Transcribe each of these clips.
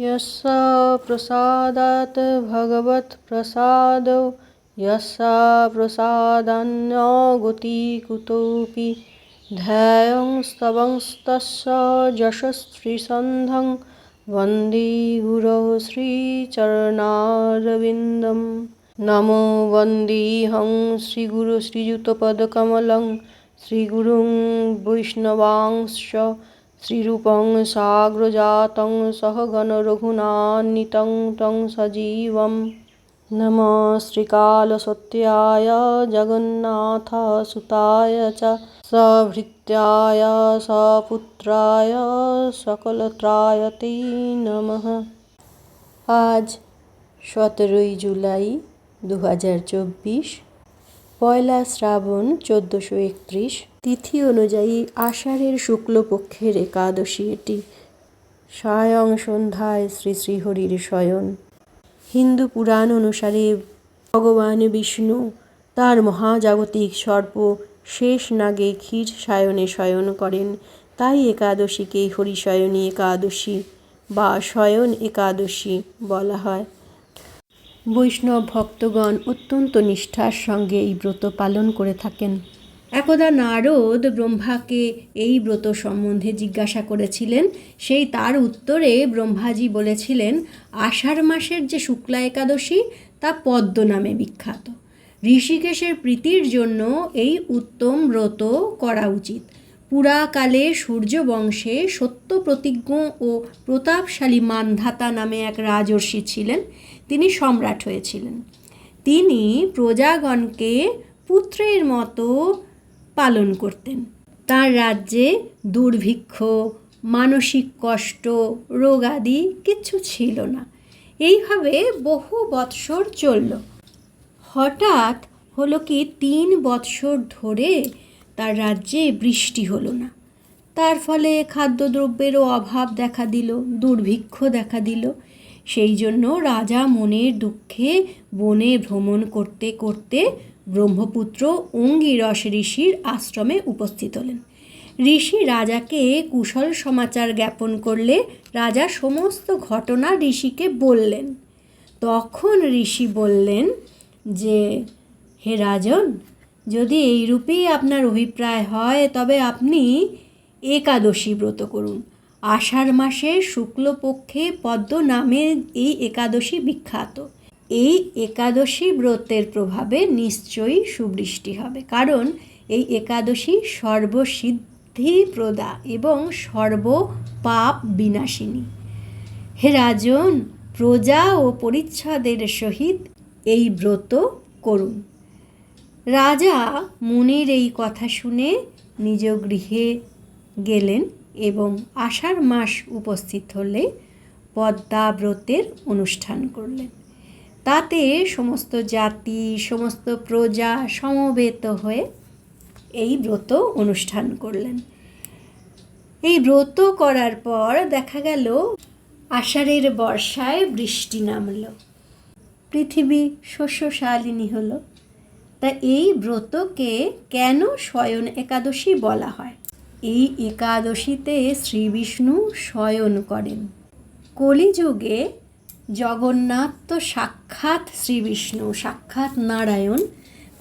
यस्य प्रसादात् भगवत्प्रसादो यस्य प्रसादान्नो गति कुतोऽपि ध्यायंस्तवंस्तस्य यशस्त्रिसन्धं वन्दे गुरो श्रीचरणारविन्दं नमो वन्देऽहं श्रीगुरुश्रीयुतपदकमलं श्रीगुरुं वैष्णवांश्च শ্রীরূপং সাগ্রজাতং সহগণরঘুনান্বিতং তং সজীব নম শ্রীকালসত্যায় জগন্নাথ সুতায় চ সভৃত্যায় সপুত্রায় সকলত্রায়তেই নমঃ আজ সতেরোই জুলাই দু হাজার চব্বিশ পয়লা শ্রাবণ চোদ্দোশো একত্রিশ তিথি অনুযায়ী আষাঢ়ের শুক্লপক্ষের একাদশী এটি। স্বয়ং সন্ধ্যায় শ্রী শ্রীহরির শয়ন। হিন্দু পুরাণ অনুসারে ভগবান বিষ্ণু তার মহাজাগতিক সর্প শেষ নাগে ক্ষীর সায়নে শয়ন করেন। তাই একাদশীকে হরিশয়নী একাদশী বা শয়ন একাদশী বলা হয়। বৈষ্ণব ভক্তগণ অত্যন্ত নিষ্ঠার সঙ্গে এই ব্রত পালন করে থাকেন। একদা নারদ ব্রহ্মাকে এই ব্রত সম্বন্ধে জিজ্ঞাসা করেছিলেন। সেই তার উত্তরে ব্রহ্মাজি বলেছিলেন, আষাঢ় মাসের যে শুক্লা একাদশী, তা পদ্ম নামে বিখ্যাত। ঋষিকেশের প্রীতির জন্য এই উত্তম ব্রত করা উচিত। পুরাকালে সূর্যবংশে সত্য প্রতিজ্ঞ ও প্রতাপশালী মানধাতা নামে এক রাজর্ষি ছিলেন। তিনি সম্রাট হয়েছিলেন। তিনি প্রজাগণকে পুত্রের মতো পালন করতেন। তার রাজ্যে দুর্ভিক্ষ, মানসিক কষ্ট রোগাদি কিচ্ছু ছিল না। এইভাবে বহু বৎসর চলল। হঠাৎ হলো কি তিন বৎসর ধরে তার রাজ্যে বৃষ্টি হলো না। তার ফলে খাদ্যদ্রব্যেরও অভাব দেখা দিল, দুর্ভিক্ষ দেখা দিল। সেই জন্য রাজা মনের দুঃখে বনে ভ্রমণ করতে করতে ব্রহ্মপুত্র অঙ্গিরস ঋষির আশ্রমে উপস্থিত হলেন। ঋষি রাজাকে কুশল সমাচার জ্ঞাপন করলে রাজা সমস্ত ঘটনা ঋষিকে বললেন। তখন ঋষি বললেন যে, হে রাজন, যদি এইরূপেই আপনার অভিপ্রায় হয়, তবে আপনি একাদশী ব্রত করুন। আষাঢ় মাসে শুক্লপক্ষে পদ্ম নামে এই একাদশী বিখ্যাত। এই একাদশী ব্রতের প্রভাবে নিশ্চয়ই সুবৃষ্টি হবে। কারণ এই একাদশী সর্বসিদ্ধি প্রদা এবং সর্বপাপ বিনাশিনী। হে রাজন, প্রজা ও পরিচ্ছদের সহিত এই ব্রত করুন। রাজা মুনির এই কথা শুনে নিজ গৃহে গেলেন এবং আষাঢ় মাস উপস্থিত হলে পদ্মাব্রতের অনুষ্ঠান করলেন। তাতে সমস্ত জাতি, সমস্ত প্রজা সমবেত হয়ে এই ব্রত অনুষ্ঠান করলেন। এই ব্রত করার পর দেখা গেল, আষাঢ়ের বর্ষায় বৃষ্টি নামল। পৃথিবী শস্যশালিনী হলো। তা এই ব্রতকে কেন শয়ন একাদশী বলা হয়? এই একাদশীতে শ্রী বিষ্ণু শয়ন করেন। কলিযুগে জগন্নাথ তো সাক্ষাৎ শ্রীবিষ্ণু, সাক্ষাৎ নারায়ণ,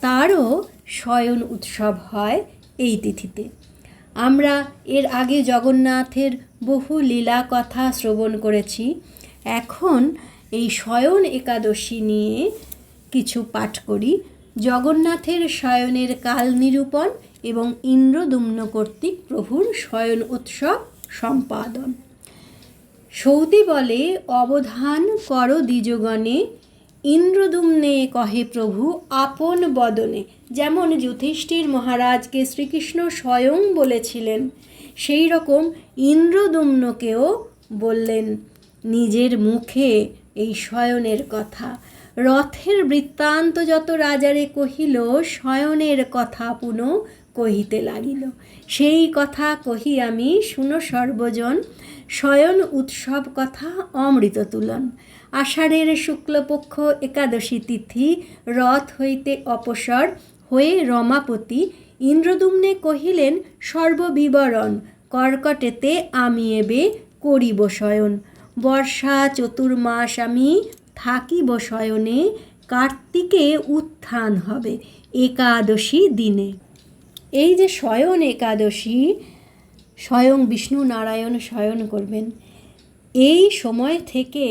তারও শয়ন উৎসব হয় এই তিথিতে। আমরা এর আগে জগন্নাথের বহু লীলা কথা শ্রবণ করেছি। এখন এই শয়ন একাদশী নিয়ে কিছু পাঠ করি। জগন্নাথের শয়নের কাল নিরূপণ এবং ইন্দ্রদুম্ন কর্তৃক প্রভুর শয়ন উৎসব সম্পাদন। সৌদি বলে, অবধান কর দ্বিজগণে, ইন্দ্রদুম্নে কহে প্রভু, আপন বদনে। যেমন যুধিষ্ঠির মহারাজকে শ্রীকৃষ্ণ স্বয়ং বলেছিলেন, সেই রকম ইন্দ্রদুম্নকেও বললেন নিজের মুখে এই শয়নের কথা। রথের বৃত্তান্ত যত রাজারে কহিল, শয়নের কথা পুনঃ কহিতে লাগিল। সেই কথা কহি আমি, শুনো সর্বজন, শয়ন উৎসব কথা অমৃত তুলন। আষাঢ়ের শুক্লপক্ষ একাদশী তিথি, রথ হইতে অপসর হয়ে রমাপতি ইন্দ্রদুম্নে কহিলেন, সর্ববিবরণ, কর্কটেতে আমি এবে করিব শয়ন। বর্ষা চতুর্মাস আমি থাকিব শয়নে, কার্তিকে উত্থান হবে একাদশী দিনে। এই যে শয়ন একাদশী, স্বয়ং বিষ্ণু নারায়ণ শয়ন করবেন। এই সময় থেকে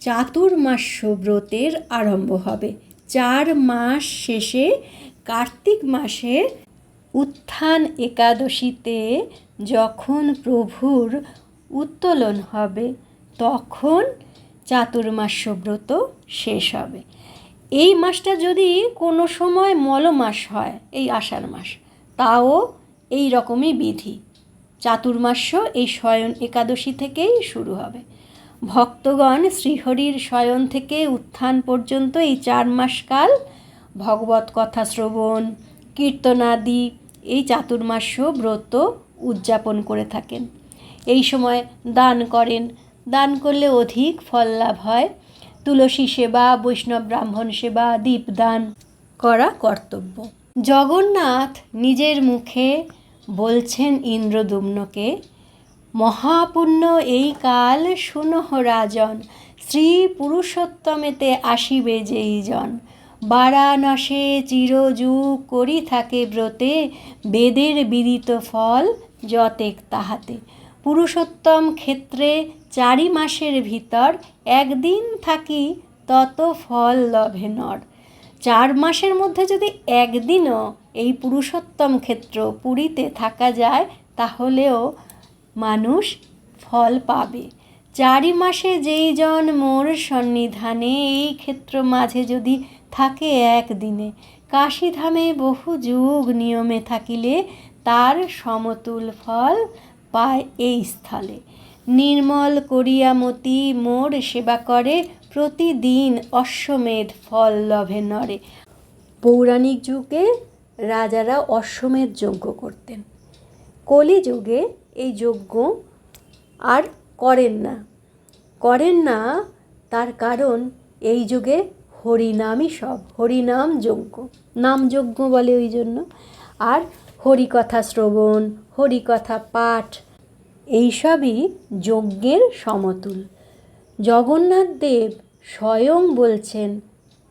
চাতুর্মাস্য ব্রতের আরম্ভ হবে। চার মাস শেষে কার্তিক মাসে উত্থান একাদশীতে যখন প্রভুর উত্তোলন হবে, তখন চাতুর্মাস্য ব্রত শেষ হবে। এই মাসটা যদি কোনো সময় মলমাস হয়, এই আষাঢ় মাস তাও এই রকমই বিধি। চাতুর্মাস্য এই শয়ন একাদশী থেকেই শুরু হবে। ভক্তগণ শ্রীহরির শয়ন থেকে উত্থান পর্যন্ত এই চার মাসকাল ভগবত কথা শ্রবণ, কীর্তনাদি, এই চাতুর্মাস্য ব্রত উদযাপন করে থাকেন। এই সময় দান করেন। দান করলে অধিক ফল লাভ হয়। তুলসী সেবা, বৈষ্ণব ব্রাহ্মণ সেবা, দীপদান করা কর্তব্য। জগন্নাথ নিজের মুখে বলছেন ইন্দ্রদুম্নকে, মহাপুণ্য এই কাল শুনহ রাজন শ্রী পুরুষোত্তমেতে আসিবে যেই জন। বারাণসে চিরযুগ করি থাকে ব্রতে, বেদের বিদিত ফল যতেক তাহাতে। পুরুষোত্তম ক্ষেত্রে চারি মাসের ভিতর একদিন থাকি তত ফল লভে নর। চার মাসের মধ্যে যদি একদিনও এই পুরুষোত্তম ক্ষেত্র পুরীতে থাকা যায়, তাহলেও মানুষ ফল পাবে। চারি মাসে যেই জন মোর সন্নিধানে, এই ক্ষেত্র মাঝে যদি থাকে একদিনে। কাশীধামে বহু যুগ নিয়মে থাকিলে তার সমতুল ফল পায় এই স্থলে। নির্মল করিয়া মতি মোর সেবা করে প্রতিদিন অশ্বমেধ ফল লভে নরে পৌরাণিক যুগে রাজারা অশ্বমেধ যজ্ঞ করতেন। কলিযুগে এই যজ্ঞ আর করেন না। করেন না তার কারণ এই যুগে হরিনামই সব, হরিনাম যজ্ঞ। নাম যজ্ঞ বলে ওই জন্য। আর হরিকথা শ্রবণ, হরিকথা পাঠ, এইসবই যজ্ঞের সমতুল জগন্নাথ দেব স্বয়ং বলছেন,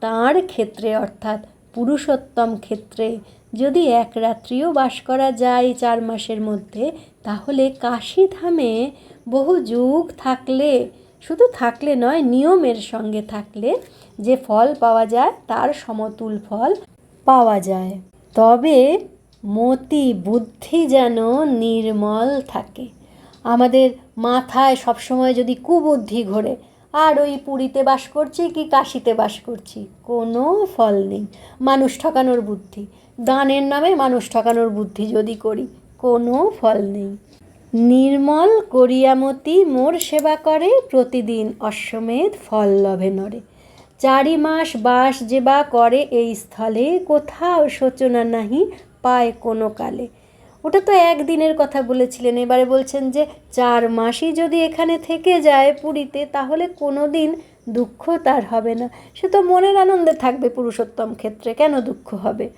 তাঁর ক্ষেত্রে অর্থাৎ পুরুষোত্তম ক্ষেত্রে যদি এক রাত্রিও বাস করা যায় চার মাসের মধ্যে, তাহলে কাশীধামে বহু যুগ থাকলে, শুধু থাকলে নয়, নিয়মের সঙ্গে থাকলে যে ফল পাওয়া যায়, তার সমতুল ফল পাওয়া যায়। তবে মতি বুদ্ধি যেন নির্মল থাকে। আমাদের মাথায় সবসময় যদি কুবুদ্ধি ঘোরে, আর ওই পুরীতে বাস করছি কি কাশিতে বাস করছি? কোনো ফল নেই। মানুষ ঠকানোর বুদ্ধি। দানের নামে মানুষ ঠকানোর বুদ্ধি যদি করি, কোনো ফল নেই। নির্মল করিয়ামতি মোর সেবা করে, প্রতিদিন অশ্বমেধ ফল লভে নরে চারি মাস বাস যে বা করে এই স্থলে, কোথাও শোচনা নাহি পায় কোনো কালে। ওটা তো একদিনের কথা বলেছিলেন। এবারে বলছেন যে, চার মাসই যদি এখানে থেকে যায় পুরীতে, তাহলে কোনো দিন দুঃখ তার হবে না। সে তো মনের আনন্দে থাকবে পুরুষোত্তম ক্ষেত্রে, কেন দুঃখ হবে?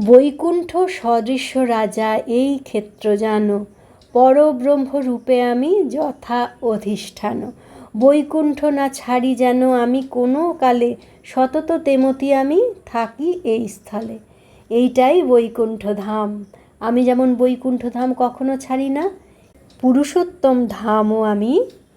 বৈকুণ্ঠ সদৃশ্য রাজা, এই ক্ষেত্র জানো। পরব্রহ্ম রূপে আমি যথা অধিষ্ঠান। বৈকুণ্ঠ না ছাড়ি যেন আমি কোনো কালে, সতত তেমতি আমি থাকি এই স্থলে। এইটাই বৈকুণ্ঠ ধাম। আমি যেমন বৈকুণ্ঠ ধাম কখনো ছাড়ি না, পুরুষোত্তম ধামও আমি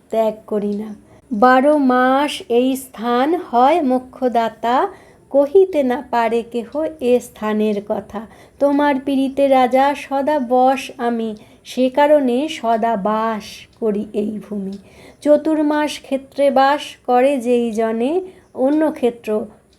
ত্যাগ করি না। বারো মাস এই স্থান হয় মোক্ষদাতা, কহিতে না পারে কেহ এ স্থানের কথা। তোমার পীড়িতে রাজা সদা বশ আমি, সে কারণে সদা বাস করি এই ভূমি। চতুর্মাস ক্ষেত্রে বাস করে যেই জনে, অন্য ক্ষেত্র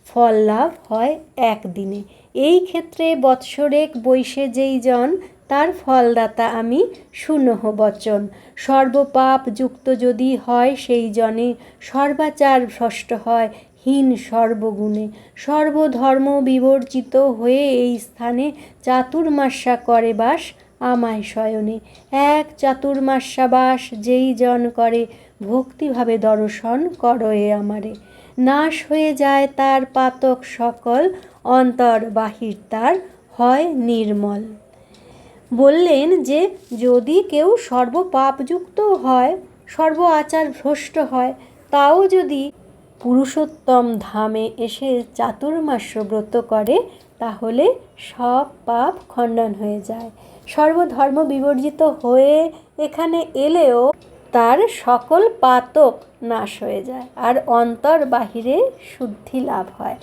ফল লাভ হয় একদিনে। এই ক্ষেত্রে বৎসরেক বৈশে যেই জন, তার ফলদাতা আমি সুনহ বচন। সর্বপাপ যুক্ত যদি হয় সেই জনে, সর্বাচার ভ্রষ্ট হয় হীন সর্বগুণে। সর্বধর্ম বিবর্জিত হয়ে এই স্থানে চাতুর্মাস্যা করে বাস আমায় শয়নে। এক চাতুর্মাস্যা বাস যেই জন করে, ভক্তিভাবে দর্শন করয়ে আমারে। নাশ হয়ে যায় তার পাতক সকল অন্তর বাহির তার হয় নির্মল। বললেন যে, যদি কেউ সর্বপাপযুক্ত হয় সর্ব আচার ভ্রষ্ট হয়, তাও যদি পুরুষোত্তম ধামে এসে চাতুর্মাস্য ব্রত করে, তাহলে সব পাপ খণ্ডন হয়ে যায়। সর্বধর্ম বিবর্জিত হয়ে এখানে এলেও তার সকল পাতক নাশ হয়ে যায়, আর অন্তর বাহিরে শুদ্ধি লাভ হয়।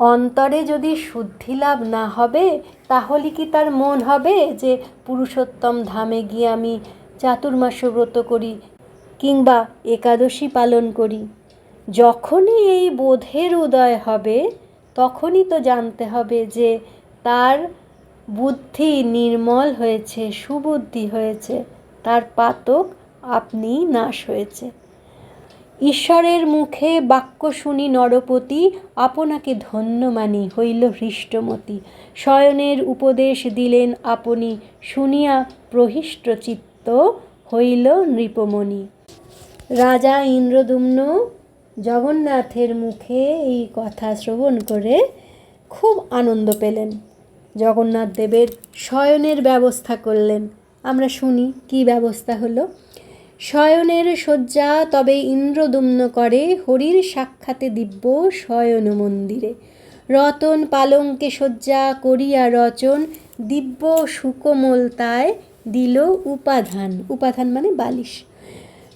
অন্তরে যদি শুদ্ধি লাভ না হবে, তাহলে কি তার মন হবে যে পুরুষোত্তম ধামে গিয়ে আমি চাতুর্মাস্য ব্রত করি কিংবা একাদশী পালন করি? যখনই এই বোধের উদয় হবে, তখনই তো জানতে হবে যে তার বুদ্ধি নির্মল হয়েছে, সুবুদ্ধি হয়েছে, তার পাতক আপনি নাশ হয়েছে। ঈশ্বরের মুখে বাক্য শুনি নরপতি, আপনাকে ধন্য মানি, হইল হৃষ্টমতি। শয়নের উপদেশ দিলেন আপনি, শুনিয়া প্রহিষ্ট চিত্ত হইল নৃপমণি। রাজা ইন্দ্রদুম্ন জগন্নাথের মুখে এই কথা শ্রবণ করে খুব আনন্দ পেলেন। জগন্নাথ দেবের শয়নের ব্যবস্থা করলেন। আমরা শুনি, কি ব্যবস্থা হলো? শয়নের শয্যা তবে ইন্দ্রদুম্ন করে, হরির সাক্ষাতে দিব্য শয়ন মন্দিরে। রতন পালঙ্কে শয্যা করিয়া রচন, দিব্য সুকোমলতায় দিল উপাধান। উপাধান মানে বালিশ।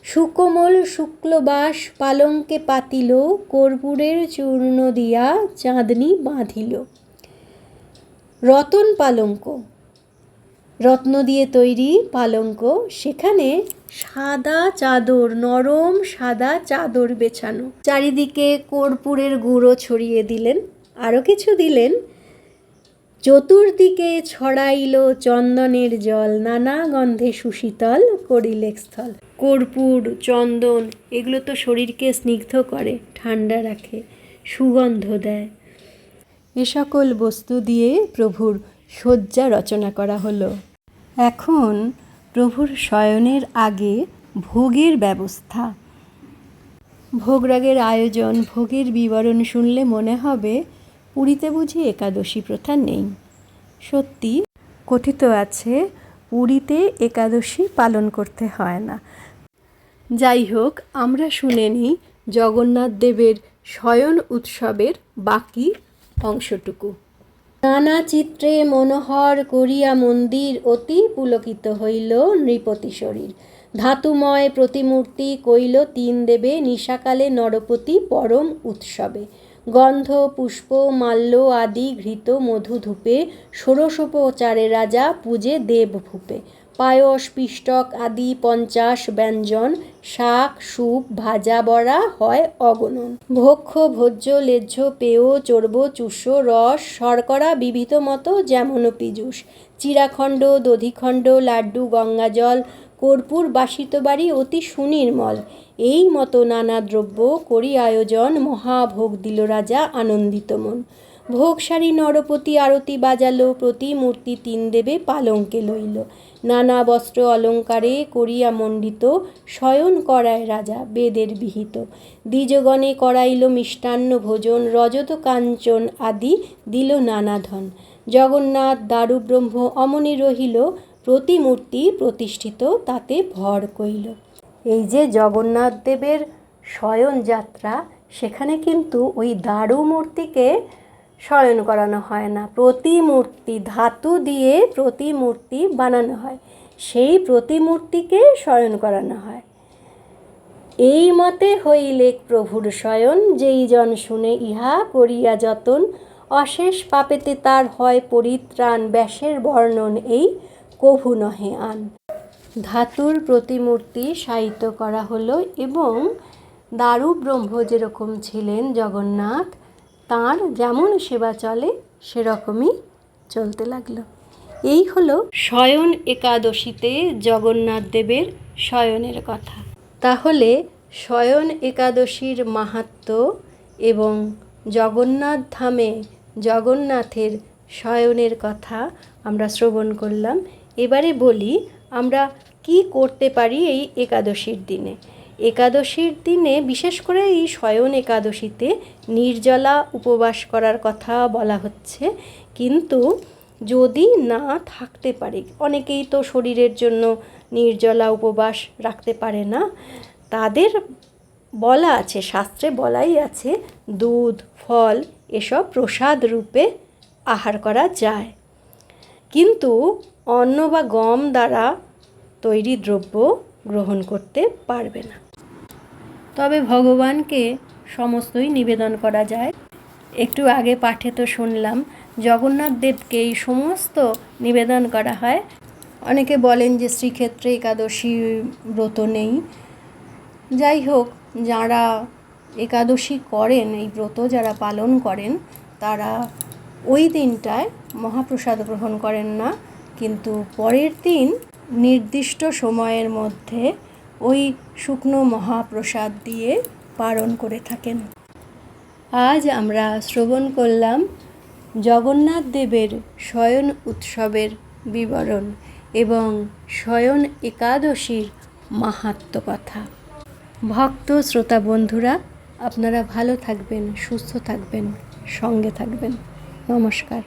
সুকোমল শুক্লবাস পালঙ্কে পাতিল, কর্পূরের চূর্ণ দিয়া চাঁদনি বাঁধিল। রতন পালঙ্ক রত্ন দিয়ে তৈরি পালঙ্ক। সেখানে সাদা চাদর, নরম সাদা চাদর বেছানো। চারিদিকে কর্পূরের গুঁড়ো ছড়িয়ে দিলেন আরও কিছু দিলেন। চতুর্দিকে ছড়াইল চন্দনের জল, নানা গন্ধে সুশীতল করিলে স্থল। কর্পূর, চন্দন, এগুলো তো শরীরকে স্নিগ্ধ করে, ঠান্ডা রাখে, সুগন্ধ দেয়। এ সকল বস্তু দিয়ে প্রভুর শয্যা রচনা করা হলো। এখন প্রভুর শয়নের আগে ভোগের ব্যবস্থা। ভোগরাগের আয়োজন, ভোগের বিবরণ শুনলে মনে হবে পুরীতে বুঝি একাদশী প্রথা নেই। সত্যি কথিত আছে, পুরীতে একাদশী পালন করতে হয় না। যাই হোক আমরা শুনে নিই জগন্নাথ দেবের শয়ন উৎসবের বাকি অংশটুকু। নানা চিত্রে মনোহর করিয়া মন্দির অতি পুলকিত হইল নৃপতি শরীর। ধাতুময় প্রতিমূর্তি কইল তিন দেবে নিশাকালে নরপতি পরম উৎসবে। গন্ধ, পুষ্প, মাল্য আদি ঘৃত মধু ধূপে ষোড়শোপচারে রাজা পূজে দেবভূপে। পায়স, পিষ্টক আদি পঞ্চাশ ব্যঞ্জন, শাক, স্যুপ, ভাজা বড়া হয় অগণন। ভক্ষ, ভোজ্য, লেজ্জ, পেয়, চর্ব চুষ রস, শর্করা বিবিধ মতো, যেমন পীযুষ চিরাখণ্ড, দধিখণ্ড, লাড্ডু, গঙ্গাজল, কর্পূর বাসিত বাড়ি অতি সুনির্মল। এই মতো নানা দ্রব্য করি আয়োজন মহাভোগ দিল রাজা আনন্দিত মন। ভোগসারি নরপতি আরতি বাজালো, প্রতিমূর্তি তিন দেবে পালঙ্কে লইল। নানা বস্ত্র অলঙ্কারে করিয়া মণ্ডিত, শয়ন করায় রাজা বেদের বিহিত। দ্বিজগণে করাইল মিষ্টান্ন ভোজন, রজত কাঞ্চন আদি দিল নানা ধন। জগন্নাথ, দারুব্রহ্ম, অমনি রহিল, প্রতিমূর্তি প্রতিষ্ঠিত, তাতে ভর কইল এই যে জগন্নাথ দেবের শয়ন যাত্রা সেখানে কিন্তু ওই দারু মূর্তিকে শয়ন করানো হয় না। প্রতিমূর্তি ধাতু দিয়ে প্রতিমূর্তি বানানো হয়। সেই প্রতিমূর্তিকে শয়ন করানো হয়। এই মতে হইলে প্রভুর শয়ন, যেই জন শুনে ইহা করিয়া যতন, অশেষ পাপেতে তার হয় পরিত্রাণ, ব্যাসের বর্ণন এই কভু নহে আন। ধাতুর প্রতিমূর্তি সাহিত্য করা হলো এবং দারু ব্রহ্ম যেরকম ছিলেন জগন্নাথ তাঁর যেমন সেবা চলে, সেরকমই চলতে লাগল। এই হলো শয়ন একাদশীতে জগন্নাথ দেবের শয়নের কথা। তাহলে শয়ন একাদশীর মাহাত্ম এবং জগন্নাথ ধামে জগন্নাথের শয়নের কথা আমরা শ্রবণ করলাম। এবারে বলি, আমরা কি করতে পারি এই একাদশীর দিনে? একাদশীর দিনে বিশেষ করে এই শয়ন একাদশীতে নির্জলা উপবাস করার কথা বলা হচ্ছে। কিন্তু যদি না থাকতে পারে, অনেকেই তো শরীরের জন্য নির্জলা উপবাস রাখতে পারে না। তাদের বলা আছে, শাস্ত্রে বলাই আছে, দুধ, ফল এসব প্রসাদ রূপে আহার করা যায়। কিন্তু অন্ন বা গম দ্বারা তৈরি দ্রব্য গ্রহণ করতে পারবে না। তবে ভগবানকে সমস্তই নিবেদন করা যায়। একটু আগে পাঠে তো শুনলাম, জগন্নাথ দেবকে এই সমস্ত নিবেদন করা হয়। অনেকে বলেন যে শ্রীক্ষেত্রে একাদশী ব্রত নেই। যাই হোক, যারা একাদশী করেন, এই ব্রত যারা পালন করেন, তারা ওই দিনটায় মহাপ্রসাদ গ্রহণ করেন না। কিন্তু পরের দিন নির্দিষ্ট সময়ের মধ্যে ওই শুকনো মহাপ্রসাদ দিয়ে পালন করে থাকেন। আজ আমরা শ্রবণ করলাম জগন্নাথ দেবের শয়ন উৎসবের বিবরণ এবং শয়ন একাদশীর মাহাত্ম কথা। ভক্ত, শ্রোতা, বন্ধুরা, আপনারা ভালো থাকবেন, সুস্থ থাকবেন, সঙ্গে থাকবেন। নমস্কার।